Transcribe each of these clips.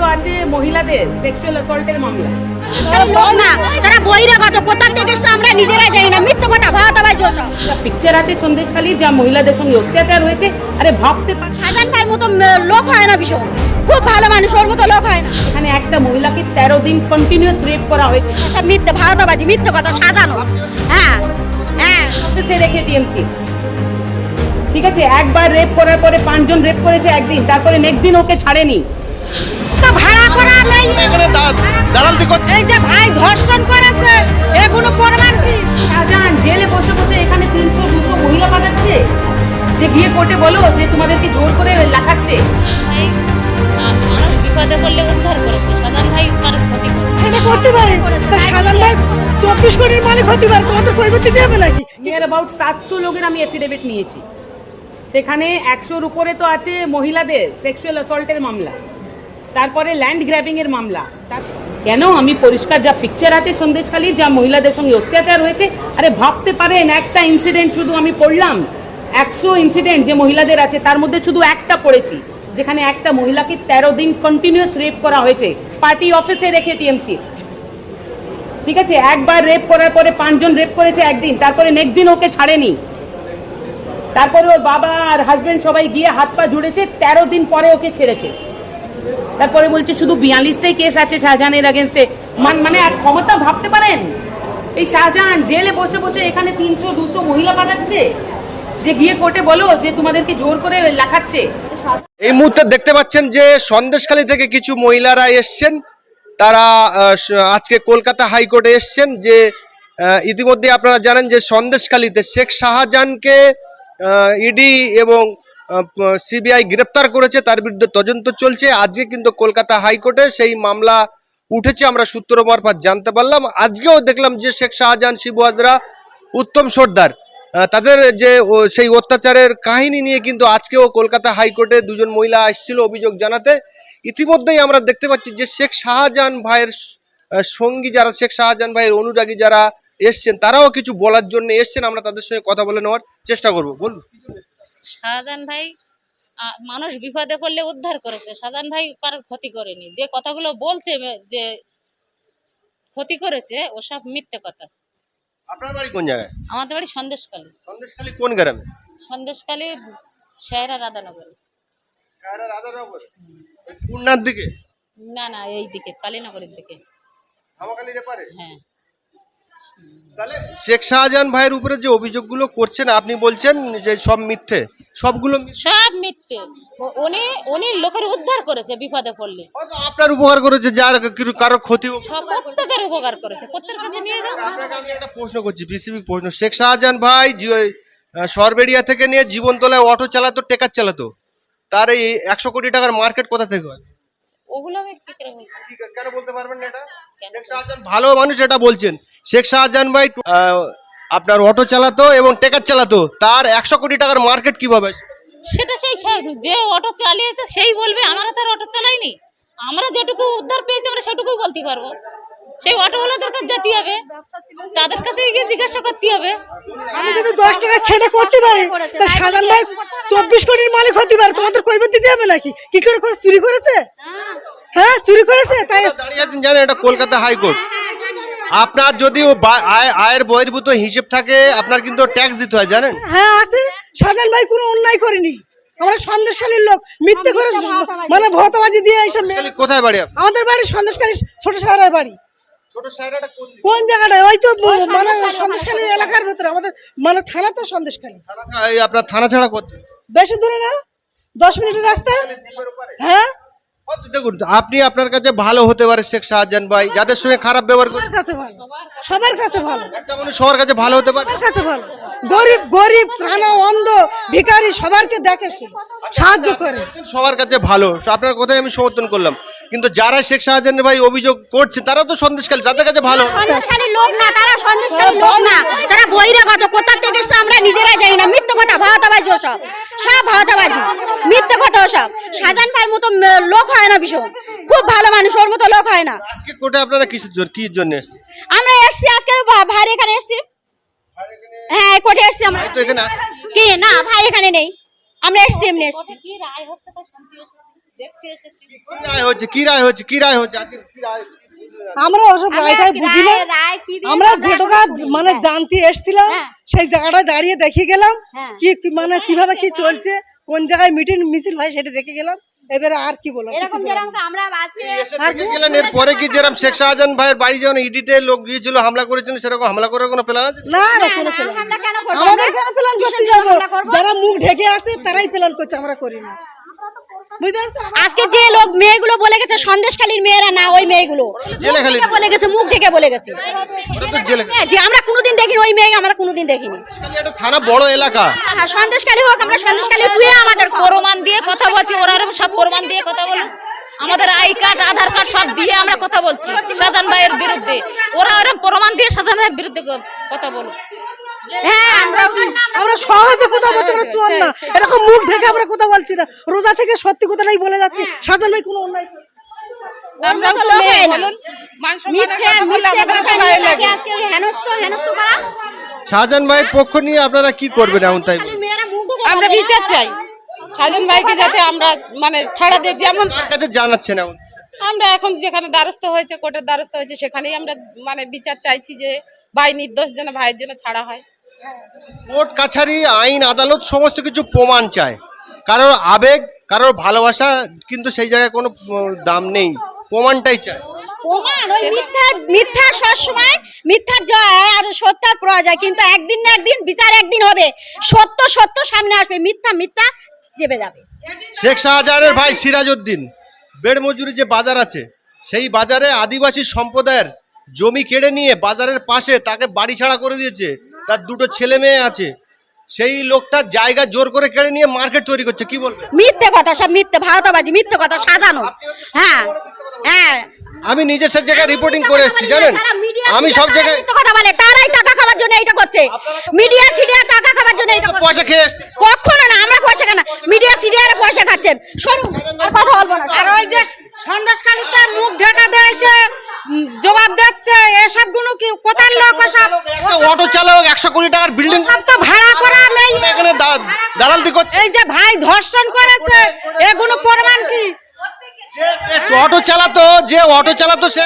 তো আছে মহিলাদের সেক্সুয়াল অ্যাসল্টের মামলা। লোক না তারা বহিরাগত কোথা থেকে আমরা নিজেরা জানি না মিথ্যে কথা ভাওতাবাজি ওসব। পিকচার আছে সন্দেশখালীর যা মহিলাদের সঙ্গে অত্যাচার হয়েছে আরে ভাবতে পার সাজান মতো লোক হয় না ভীষণ। খুব ভালো মানুষ ওর মতো লোক হয় না। এখানে একটা মহিলাকে তেরো দিন কন্টিনিউয়াস রেপ করা হয়েছে। সব মিথ্যে কথা সাজানো। হ্যাঁ হ্যাঁ। অফিসে রেখে টিএমসি ঠিক আছে একবার রেপ করার পরে পাঁচজন রেপ করেছে একদিন তারপরে নেক্সট দিন ওকে ছাড়েনি। তো ভাড়া করা নেই। এখানে দালালতি করছে এই যে ভাই ধর্ষণ করেছে এগুলো প্রমাণ কি? শাহজাহান জেলে বসে বসে এখানে তিনশো দুশো মহিলা পাঠাচ্ছে। যে গিয়ে কোর্টে বলো যে তোমাদেরকে জোর করে লেখাচ্ছে মানুষ বিপদে পড়লে উদ্ধার করেছে। সাজান ভাই কার ক্ষতি করতে পারে তা সাধারণ ভাই চব্বিশ কোটির মালিক হতে পারে তোমাদের কৈবত দিতে হবে নাকি? নিয়ার অ্যাবাউট সাতশো লোকের আমি এফিডেভিট নিয়েছি। সেখানে একশোর উপরে তো আছে মহিলাদের সেক্সুয়াল অ্যাসল্টের মামলা। তারপরে ল্যান্ড গ্র্যাবিং এর মামলা। কেন? আমি পরিষ্কার যা পিকচার আছে সন্দেশখালীর যা মহিলাদের সঙ্গে অত্যাচার হয়েছে, আরে ভাবতে পারেন, একটা ইনসিডেন্ট শুধু আমি পড়লাম। একশো ইনসিডেন্ট যে মহিলাদের আছে, তার মধ্যে শুধু একটা পড়েছি, যেখানে একটা মহিলাকে তেরো দিন কন্টিনিউয়াস রেপ করা হয়েছে। পার্টি অফিসে রেখে টিএমসি ঠিক আছে? একবার রেপ করার পরে পাঁচজন রেপ করেছে একদিন, তারপরে নেক্সট দিন ওকে ছাড়েনি। তারপরে ওর বাবা আর হাজবেন্ড সবাই গিয়ে হাত পা জুড়েছে, তেরো দিন পরে ওকে ছেড়েছে। তারপরে বলছে, শুধু বিয়াল্লিশটাই কেস আছে শাহজাহানের এগেনস্টে মানে আর ক্ষমতা ভাবতে পারেন? এই শাহজাহান জেলে বসে বসে এখানে তিনশো, দুশো মহিলা পাঠাচ্ছে। যে গিয়ে কোর্টে বলো যে তোমাদেরকে জোর করে লেখাচ্ছে এই মুহূর্তে দেখতে পাচ্ছেন যে সন্দেশখালী থেকে কিছু মহিলারা এসছেন। তারা আজকে কলকাতা হাইকোর্টে এসছেন যে ইতিমধ্যে আপনারা জানেন যে সন্দেশখালীতে শেখ শাহজাহানকে ইডি এবং সিবিআই গ্রেপ্তার করেছে, তার বিরুদ্ধে তদন্ত চলছে। আজকে কিন্তু কলকাতা হাইকোর্টে সেই মামলা উঠেছে, আমরা সূত্র মারফত জানতে পারলাম। আজকেও দেখলাম যে শেখ শাহজাহান, শিবু হাজরা, উত্তম সর্দার তাদের যে সেই অত্যাচারের কাহিনী নিয়ে কিন্তু আজকেও কলকাতা হাইকোর্টে দুজন মহিলা আসছিল অভিযোগ জানাতে। ইতিমধ্যেই আমরা দেখতে পাচ্ছি যে শেখ শাহজাহান ভাইয়ের সঙ্গী যারা, শেখ শাহজাহান ভাইয়ের অনুরাগী যারা এসছেন, তারাও কিছু বলার জন্য এসছেন। আমরা তাদের সঙ্গে কথা বলে নেওয়ার চেষ্টা করব। বলুন। শাহজাহান ভাই মানুষ বিপদে পড়লে উদ্ধার করেছে। শাহজাহান ভাই কার ক্ষতি করেনি। যে কথাগুলো বলছে যে ক্ষতি করেছে ওসব মিথ্যে কথা। আপনার বাড়ি কোন জায়গায়? আমাদের বাড়ি সন্দেশকালী সন্দেশখালী কোন গ্রামে? সন্দেশকালী শেহরা রাধানগরে। পূর্ণার দিকে? না না এই দিকে কালীনগরের দিকে। এপারে? হ্যাঁ। শেখ শাহজাহান ভাইয়ের উপরে যে অভিযোগগুলো করছেন আপনি বলছেন যে সব মিথ্যে সবগুলো। সব মিথ্যে। উনি উনি লোকের উদ্ধার করেছে বিপদে পড়লে। আপনার উপকার করেছে যার কিছু কারও ক্ষতি প্রত্যেকের উপকার করেছে। প্রত্যেকের কাছে নিয়ে আপনাকে আমি একটা প্রশ্ন করছি বিসিবি প্রশ্ন। শেখ শাহজাহান ভাই সরবেরিয়া থেকে নিয়ে জীবনতলায় অটো চালাতো টেকার চালাতো তার এই একশো কোটি টাকার মার্কেট কোথা থেকে হয়? ওগুলো আমি কেন বলতে পারবেন না এটা? শেখ শাহজাহান ভালো মানুষ এটা বলছেন। শেখ শাহজাহান ভাই আপনার অটো চালাতো এবং টেকার চালাতো তার একশো কোটি টাকার মার্কেট কীভাবে? সেটা সেই যে অটো চালিয়েছে সেই বলবে আমরা তার অটো চালাইনি। আমরা যেটুকু উদ্ধার পেয়েছি আমরা সেটুকুই বলতে পারব। সেই অটোওয়ালাদের কাছে যেতে হবে। তাদের কাছে গিয়ে জিজ্ঞাসা করতে হবে। আমি যদি দশ টাকা খেটে করতে পারি তা সাধারণ ভাই চব্বিশ কোটির মালিক হতে পারে তোমাদের কৈবত দিতে হবে নাকি? কি করে করে চুরি করেছে? হ্যাঁ। চুরি করেছে তাই দাঁড়িয়ে আছেন জানেন এটা কলকাতা হাইকোর্ট। আপনার যদি আয়- আয়ের বহির্ভূত হিসেব থাকে আপনার কিন্তু ট্যাক্স দিতে হয় জানেন? হ্যাঁ আছে। সাধারণ ভাই কোনো অন্যায় করেনি। আমরা সন্দেশকালীর লোক মিথ্যে করে মানে ভৌতবাজি দিয়ে এইসব কোথায় বাড়ি আমাদের বাড়ি সন্দেশকালী ছোট শহরের বাড়ি। কোন জায়গাটায় ওই তো মানে সন্দেশকালী এলাকার ভেতরে। আমাদের মানে থানা তো সন্দেশকালী এই আপনার থানা ছাড়া কত? বেশি দূরে না? দশ মিনিটের রাস্তা? হ্যাঁ? দেখুন আপনি আপনার কাছে ভালো হতে পারে শেখ শাহজাহান ভাই যাদের সঙ্গে খারাপ ব্যবহার করে সবার কাছে ভালো। সবার কাছে ভালো। একটা মানুষ সবার কাছে ভালো হতে পারে? সবার কাছে ভালো। গরিব গরিব কানা অন্ধ ভিখারি সবারকে দেখে সে। সাহায্য করে। সবার কাছে ভালো। আপনার কথাই আমি সমর্থন করলাম। কিন্তু যারা শেখ শাহজাহান ভাই অভিযোগ করছে তারা তো সন্দেশকাল যাদের কাছে ভালো। লোক না তারা সন্দেশখালী লোক না। তারা বহিরাগত কোথা থেকে এসে আমরা নিজেরা জানি না। মিথ্যে কথা ভাওতাবাজি ওসব। সব ভাওতাবাজি মিথ্যে কথা ওসব। মতো লোক হয় না ভীষণ। খুব ভালো মানুষ ওর মতো লোক হয় না। আজকে কোর্টে আপনারা কিসের জন্য কি জন্য এসেছেন? আমরা এসছি আজকে ভাই এখানে এসছি। হ্যাঁ কোর্টে এসছি আমরা। কি? না ভাই এখানে নেই। আমরা এসছি এমনি এসছি। কি রায় হচ্ছে তা শুনতে এসেছি। দেখতে এসেছি। কি রায় হচ্ছে? কি রায় হচ্ছে? কি রায় হচ্ছে? আজকে কি রায়? আমরা ওসব রায়টাই বুঝি না। আমরা যেটুকু মানে জানতে এসেছিলাম সেই জায়গাটায় দাঁড়িয়ে দেখে গেলাম কি কি- মানে কীভাবে কি চলছে কোন জায়গায় মিটিং মিছিল হয় সেটা দেখে গেলাম। এবারে আর কি বলব এরকম যেরকম আমরা আজকে দেখে গেলেন এরপরে কি যেরকম শেখ শাহজাহান ভাইয়ের বাড়ি লোক গিয়েছিল হামলা করেছিল সেরকম হামলা করার কোনো প্ল্যান আছে? না না কোনো প্ল্যান আমরা কেন করব? আমাদের কেন প্ল্যান করতে যাব? যারা মুখ ঢেকে আছে তারাই প্ল্যান করছে আমরা করি না। আজকে যে লোক মেয়েগুলো বলে গেছে সন্দেশখালীর মেয়েরা না ওই মেয়েগুলো। বলে গেছে মুখ ঢেকে বলে গেছে। হ্যাঁ, যে আমরা কোনোদিন দেখিনি ওই মেয়ে আমরা কোনোদিন দেখিনি। থানা বড় এলাকা। হ্যাঁ সন্দেশখালী হোক আমরা সন্দেশখালী টুয়ে আমাদের প্রমাণ দিয়ে কথা বলছি ওরা সব প্রমাণ দিয়ে কথা বলো আমাদের আই কার্ড আধার কার্ড সব দিয়ে আমরা কথা বলছি শাহজাহান ভাইয়ের বিরুদ্ধে। ওরা ওরকম প্রমাণ দিয়ে শাহজাহান ভাইয়ের বিরুদ্ধে কথা বলো হ্যাঁ আমরা আমরা সহজে কথা না। চোর না এরকম মুখ ঢেকে আমরা কথা বলছি না। রোজা থেকে সত্যি কথাটাই বলে যাচ্ছি। সাজান ভাই কোনো অন্যায় করেনি। তো লোক হয় না। মিথ্যে মিথ্যে কথা নিয়ে আজকে হেনস্ত হেনস্ত করা শাহজাহান ভাইয়ের পক্ষ নিয়ে আপনারা কি করবেন এখন তাই? আমরা বিচার চাই। সাজন ভাইকে যাতে আমরা মানে ছাড়া দিই যেমন কাছে জানাচ্ছেন এখন আমরা এখন যেখানে দ্বারস্থ হয়েছে কোর্টের দ্বারস্থ হয়েছে সেখানেই আমরা মানে বিচার চাইছি যে ভাই নির্দোষ যেন ভাইয়ের জন্য ছাড়া হয়। কোর্ট কাছারি আইন আদালত সমস্ত কিছু প্রমাণ চায়। কারোর আবেগ কারোর ভালোবাসা কিন্তু সেই জায়গায় কোনো দাম নেই। প্রমাণটাই চায়। প্রমাণ ওই মিথ্যা মিথ্যা সবসময় মিথ্যা জয় আর সত্যের পরাজয় কিন্তু একদিন না একদিন বিচার একদিন হবে। সত্য সত্য সামনে আসবে মিথ্যা মিথ্যা চেপে যাবে। শেখ শাহজাহানের ভাই সিরাজউদ্দিন বেড় মজুরি যে বাজার আছে সেই বাজারে আদিবাসী সম্প্রদায়ের জমি কেড়ে নিয়ে বাজারের পাশে তাকে বাড়ি ছাড়া করে দিয়েছে। তার দুটো ছেলে মেয়ে আছে। সেই লোকটা জায়গা জোর করে কেড়ে নিয়ে মার্কেট তৈরি করছে কি বলবে? মিথ্যে কথা সব মিথ্যে ভারতবাজি মিথ্যে কথা সাজানো। হ্যাঁ হ্যাঁ। আমি নিজের সব জায়গায় রিপোর্টিং করে এসেছি জানেন? আমি সব জায়গায় মিথ্যে কথা বলে তারাই টাকা খাওয়ার জন্য এটা করছে। মিডিয়া সিডিয়া টাকা খাওয়ার জন্য এটা করছে। পয়সা খেয়ে কখনো না আমরা পয়সা কেন মিডিয়া সিডিয়ারে পয়সা খাচ্ছেন। সরু আর কথা বলব না। আর ওই যে সন্দেশকালীতে মুখ ঢাকা দেয় সে উম, জবাব দিচ্ছে এসবগুলো কি কোথার লোক একটা অটো চালক একশো কোটি টাকার বিল্ডিং সব তো ভাড়া করা নেই। এখানে দা- দালালতি করছে। এই যে ভাই ধর্ষণ করেছে এগুলো প্রমাণ কি? অটো চালাতো যে অটো চালাতো সে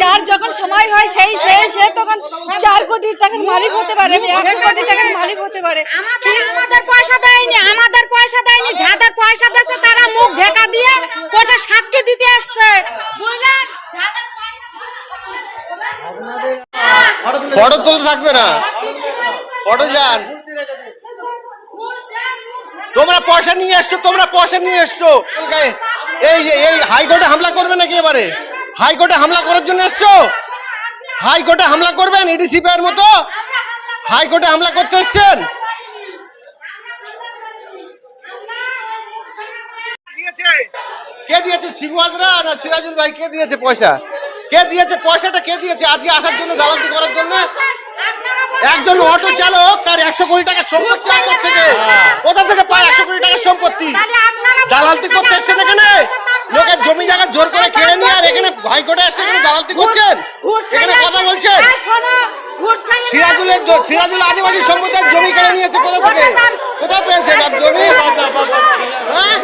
যার যখন সময় হয় সেই সে সে তখন চার কোটি টাকার মালিক হতে পারে একশো কোটি টাকার মালিক হতে পারে। আমাদের আমাদের পয়সা দেয়নি আমাদের পয়সা দেয়নি যাদের পয়সা দিয়েছে তারা মুখ ঢেকা দিয়ে কোর্টে সাক্ষী দিতে আসছে বুঝলেন যাদের পয়সা তুলতে থাকবে না। ফটো যান। তোমরা পয়সা নিয়ে এসছো, তোমরা পয়সা নিয়ে এসছো। এই যে, এই হাইকোর্টে হামলা করবে নাকি এবারে? হাইকোর্টে হামলা করার জন্য এসছো? হাইকোর্টে হামলা করবেন ইডিসি এর মতো? হাইকোর্টে হামলা করতে এসছেন? কে দিয়েছে? শিবু না সিরাজুল ভাই? কে দিয়েছে পয়সা? কে দিয়েছে পয়সাটা? কে দিয়েছে? আজকে আসার জন্য দালালি করার জন্য? একজন অটো চালক তার একশো কোটি টাকার সম্পত্তি কোথা থেকে। কোথা থেকে পায় একশো কোটি টাকার সম্পত্তি? দালালতি করতে এসছেন এখানে? লোকের জমি জায়গা জোর করে কেড়ে নিয়ে আর এখানে হাইকোর্টে এসে এখানে দালালতি করছেন? এখানে কথা বলছেন? সিরাজুলের সিরাজুল আদিবাসী সম্প্রদায়ের জমি কেড়ে নিয়েছে কোথা থেকে? কোথায় পেয়েছেন জমি? হ্যাঁ?